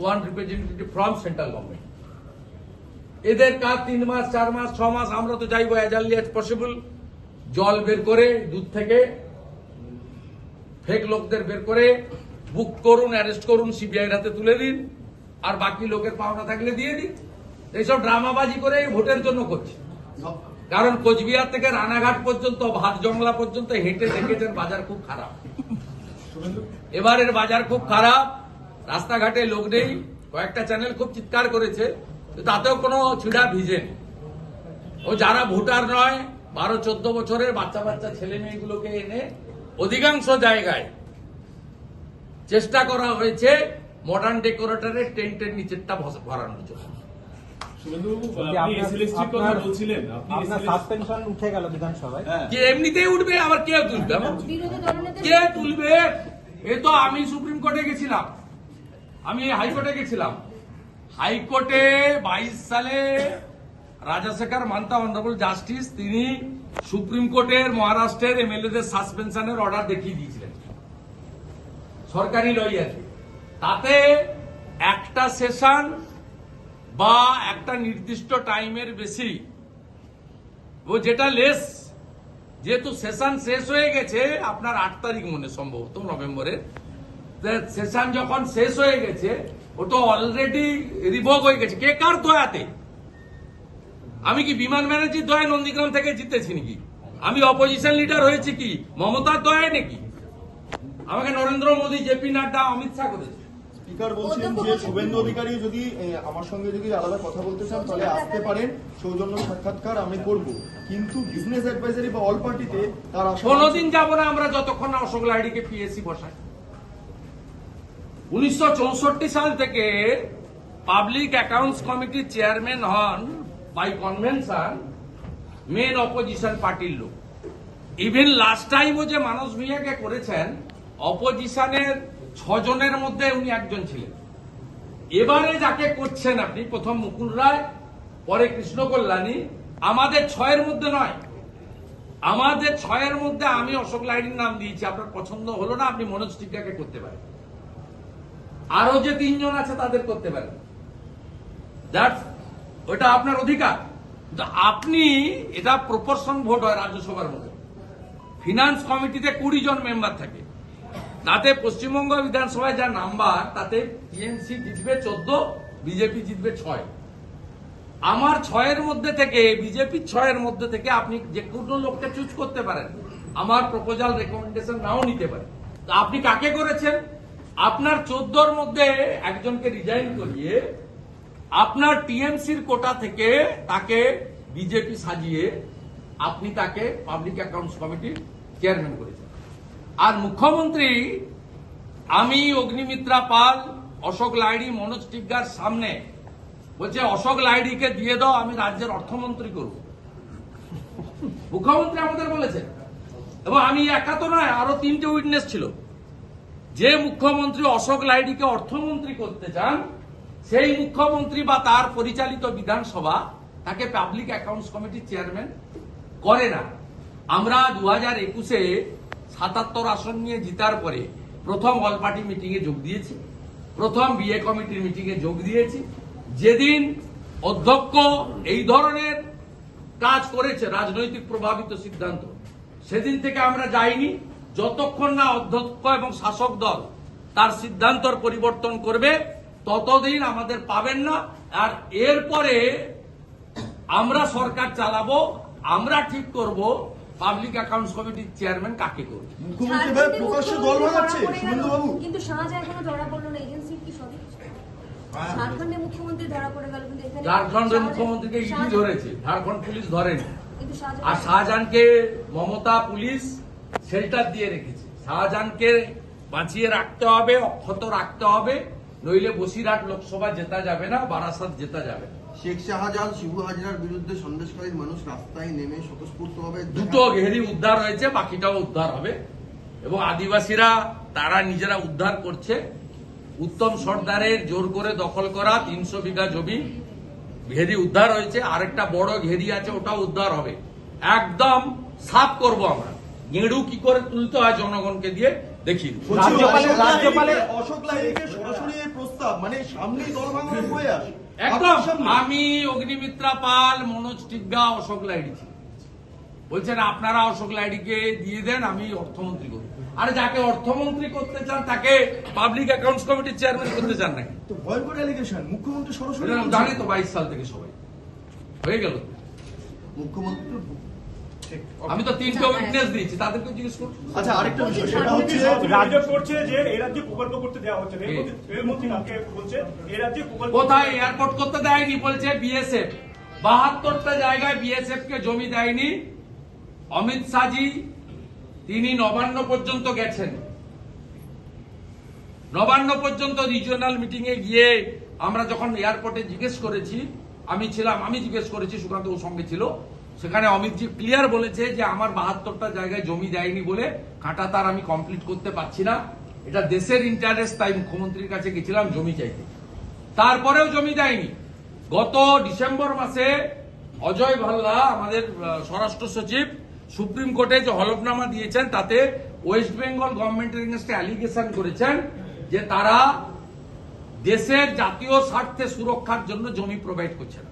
One representative from central government এদের কাজ তিন মাস, চার মাস, ছ মাস, আমরা তো চাইব অ্যাজ আর্লি অ্যাজ পসিবল জল বের করে দুধ থেকে ফেক লোকদের বের করে বুক করুন অ্যারেস্ট করুন সিবিআই হাতে তুলে দিন, আর বাকি লোকের পাওনা থাকলে দিয়ে দিন। এইসব ড্রামাবাজি করে ভোটের জন্য করছে। কারণ কোচবিহার থেকে রানাঘাট পর্যন্ত, ভাত জংলা পর্যন্ত হেঁটে দেখেছেন বাজার খুব খারাপ। এবারের বাজার খুব খারাপ। রাস্তাঘাটে লোক নেই কয়েকটা চ্যানেল খুব চিৎকার করেছে তাতেও কোনো ছিড়া ভিজেনি। ও যারা ভোটার নয় বারো চোদ্দ বছরের বাচ্চা বাচ্চা ছেলে মেয়েগুলোকে এনে অধিকাংশ জায়গায় চেষ্টা করা হয়েছে মডার্ন ডেকোরেটরের টেন্টের নিচেরটা ভরানোর জন্য। শুভেন্দুবাবু যদি আপনি আপনার- এসএলএসটির কথা আপনার- বলছিলেন আপনি আপনার SLST সাসপেনশন উঠে গেল বিধানসভায়। যে এমনিতেই উঠবে আবার কে তুলবে? আমার? বিরোধী দলনেতা কে তুলবে? এ তো আমি সুপ্রিম কোর্টে গেছিলাম। আমি হাইকোর্টে গেছিলাম। হাইকোর্টে বাইশ সালে রাজাশেখর মান্তা অনারেবল জাস্টিস, তিনি সুপ্রিম কোর্টের, মহারাষ্ট্রের এমএলএদের সাসপেনশনের অর্ডার দেখিয়ে দিয়েছিলেন। সরকারি লয়ার। তাতে একটা সেশন বা একটা নির্দিষ্ট টাইমের বেশি। ও যেটা লেস, যেহেতু সেশন শেষ হয়ে গেছে, আপনার আট তারিখ মনে সম্ভবত নভেম্বরের। সেশন যখন শেষ হয়ে গেছে ও তো অলরেডি রিভোক হয়ে গেছে। কে কার দয়াতে? আমি কি বিমান ব্যানার্জির দয়া নন্দীগ্রাম থেকে জিতেছি নাকি? আমি অপোজিশন লিডার হয়েছি কি? মমতার দয়ায় নাকি? আমাকে নরেন্দ্র মোদী জেপি নাড্ডা অমিত শাহ করেছে। স্পিকার বলছেন যে শুভেন্দু অধিকারী যদি আমার সঙ্গে যদি আলাদা কথা বলতে চান তাহলে আসতে পারেন। সৌজন্য সাক্ষাৎকার আমি করব। কিন্তু বিজনেস অ্যাডভাইজারি বা অল পার্টিতে তার কোনোদিন যাব না আমরা যতক্ষণ না অশোক লাহিড়িকে পিএসসি বসাই। উনিশশো চৌষট্টি সাল থেকে পাবলিক অ্যাকাউন্টস কমিটির চেয়ারম্যান হন বাই কনভেনশন মেন অপোজিশন পার্টির লোক। ইভেন লাস্ট টাইমও যে মানস ভূঁইয়াকে করেছেন অপোজিশনের ছজনের মধ্যে উনি একজন ছিলেন। এবারে যাকে করছেন আপনি, প্রথম মুকুল রায়, পরে কৃষ্ণ কল্যাণী, আমাদের ছয়ের মধ্যে নয়। আমাদের ছয়ের মধ্যে আমি অশোক লাহিড়ির নাম দিয়েছি, আপনার পছন্দ হলো না, আপনি মনোজ টিকাকে করতে পারেন। আরও যে তিনজন আছে তাদের করতে পারেন। That's- ওটা আপনার অধিকার। আপনি, এটা প্রপোর্শন ভোট হয় রাজ্যসভার মধ্যে। ফিনান্স কমিটিতে কুড়ি জন মেম্বার থাকে। তাতে পশ্চিমবঙ্গ বিধানসভায় যা নাম্বার তাতে টিএমসি জিতবে চোদ্দ বিজেপি জিতবে ছয়। আমার ছয়ের মধ্যে থেকে বিজেপি ছয়ের মধ্যে থেকে আপনি যে কোনো লোককে চুজ করতে পারেন। আমার প্রপোজাল রেকমেন্ডেশন নাও নিতে পারেন। তা আপনি কাকে করেছেন? আপনার চোদ্দোর মধ্যে একজনকে রিজাইন করিয়ে আপনার টিএমসির কোটা থেকে তাকে বিজেপি সাজিয়ে আপনি তাকে পাবলিক অ্যাকাউন্টস কমিটির চেয়ারম্যান করেছেন। আর মুখ্যমন্ত্রী, আমি অগ্নিমিত্রা পাল, অশোক লাইড়ি মনোজ টিগ্গার সামনে বলছে, অশোক লাইড়িকে দিয়ে দাও, আমি রাজ্যের অর্থমন্ত্রী করব। মুখ্যমন্ত্রী আমাদের বলেছেন। এবং আমি একা তো নয়, আরও তিনটে উইটনেস ছিল। যে মুখ্যমন্ত্রী অশোক লাইড়িকে অর্থমন্ত্রী করতে চান, সেই মুখ্যমন্ত্রী বা তার পরিচালিত বিধানসভা তাকে পাবলিক অ্যাকাউন্টস কমিটির চেয়ারম্যান করে না। আমরা দু হাজার একুশে সাতাত্তর আসন নিয়ে জিতার পরে প্রথম অল পার্টি মিটিং এ যোগ দিয়েছি, প্রথম বিএ কমিটির মিটিং এ যোগ দিয়েছি। যেদিন অধ্যক্ষ এই ধরনের কাজ করেছে, রাজনৈতিক প্রভাবিত সিদ্ধান্ত, সেদিন থেকে আমরা যাইনি। যতক্ষণ না অধ্যক্ষ এবং শাসক দল তার সিদ্ধান্তর পরিবর্তন করবে ততদিন আমাদের পাবেন না। আর এরপরে আমরা সরকার চালাবো আমরা ঠিক করব পাবলিক অ্যাকাউন্টস কমিটির চেয়ারম্যান কাকে করবে? মুখ্যমন্ত্রী ভাই প্রকাশ্যে দল শুভেন্দু বাবু। কিন্তু শাহজাহান ধরা পড়ল না এজেন্সির কি ঝাড়খণ্ডে মুখ্যমন্ত্রী ধরা পড়ে গেল কিন্তু এখানে ঝাড়খণ্ডের মুখ্যমন্ত্রীকে ইডি ধরেছে ঝাড়খণ্ড পুলিশ ধরেনি। আর শাহজাহানকে মমতা পুলিশ শেল্টার দিয়ে রেখেছে। শাহজাহানকে বাঁচিয়ে রাখতে হবে অক্ষত রাখতে হবে নইলে বসিরহাট লোকসভা জেতা যাবে না বারাসাত জেতা যাবে না। শেখ শাহজাহান শিবু হাজরার বিরুদ্ধে সন্দেশকারীর মানুষ রাস্তায় নেমে স্বতঃস্ফূর্তভাবে দুটো ঘেরি উদ্ধার হয়েছে বাকিটাও উদ্ধার হবে। এবং আদিবাসীরা তারা নিজেরা উদ্ধার করছে। উত্তম সর্দারের জোর করে দখল করা তিনশো বিঘা জমি ঘেরি উদ্ধার হয়েছে। আরেকটা বড় ঘেরি আছে ওটাও উদ্ধার হবে। একদম সাফ করব আমরা। গেঁড়ু কি করে তুলতে হয় জনগণকে দিয়ে? দেখি। মানে একদম। আমি অগ্নিমিত্রা পাল মনোজ টিগ্গা অশোক লাইডি ছিল। বলছেন আপনারা অশোক লাইডিকে দিয়ে দেন আমি অর্থমন্ত্রী করব। আরে যাকে অর্থমন্ত্রী করতে চান তাকে পাবলিক অ্যাকাউন্টস কমিটির চেয়ারম্যান করতে চান নাকি? তো ভয়ঙ্কর অ্যালিগেশন মুখ্যমন্ত্রী সরাসরি জানি তো বাইশ সাল থেকে সবাই। হয়ে গেল। মুখ্যমন্ত্রী আমি তো তিনটে উইটনেস দিয়েছি তাদেরকে জিজ্ঞেস করুন। আচ্ছা আরেকটা বিষয় সেটা হচ্ছে অভিযোগ করছে যে এই রাজ্যে প্রকল্প করতে দেওয়া হচ্ছে। রেলমন্ত্রী কালকে বলছে? এই রাজ্যে প্রকল্প কোথায়? এয়ারপোর্ট করতে দেয়নি বলছে বিএসএফ বাহাত্তরটা জায়গায় বিএসএফ কে জমি দেয়নি। অমিত শাহজি তিনি নবান্ন পর্যন্ত গেছেন। নবান্ন পর্যন্ত রিজিওনাল মিটিং এ গিয়ে আমরা যখন এয়ারপোর্টে জিজ্ঞেস করেছি আমি ছিলাম আমি জিজ্ঞেস করেছি সুকান্ত ওর সঙ্গে ছিল। সেখানে অমিতজি ক্লিয়ার বলেছে যে আমার বাহাত্তরটা জায়গায় জমি দেয়নি বলে কাঁটা তার আমি কমপ্লিট করতে পারছি না। এটা দেশের ইন্টারেস্ট তাই মুখ্যমন্ত্রীর কাছে গেছিলাম জমি চাইতে। তারপরেও জমি দেয়নি। গত ডিসেম্বর মাসে অজয় ভাল্লা, আমাদের স্বরাষ্ট্র সচিব, সুপ্রিম কোর্টে যে হলফনামা দিয়েছেন, তাতে ওয়েস্ট বেঙ্গল গভর্নমেন্টের এগেনস্টে অ্যালিগেশন করেছেন যে তারা দেশের জাতীয় স্বার্থে সুরক্ষার জন্য জমি প্রোভাইড করছে না।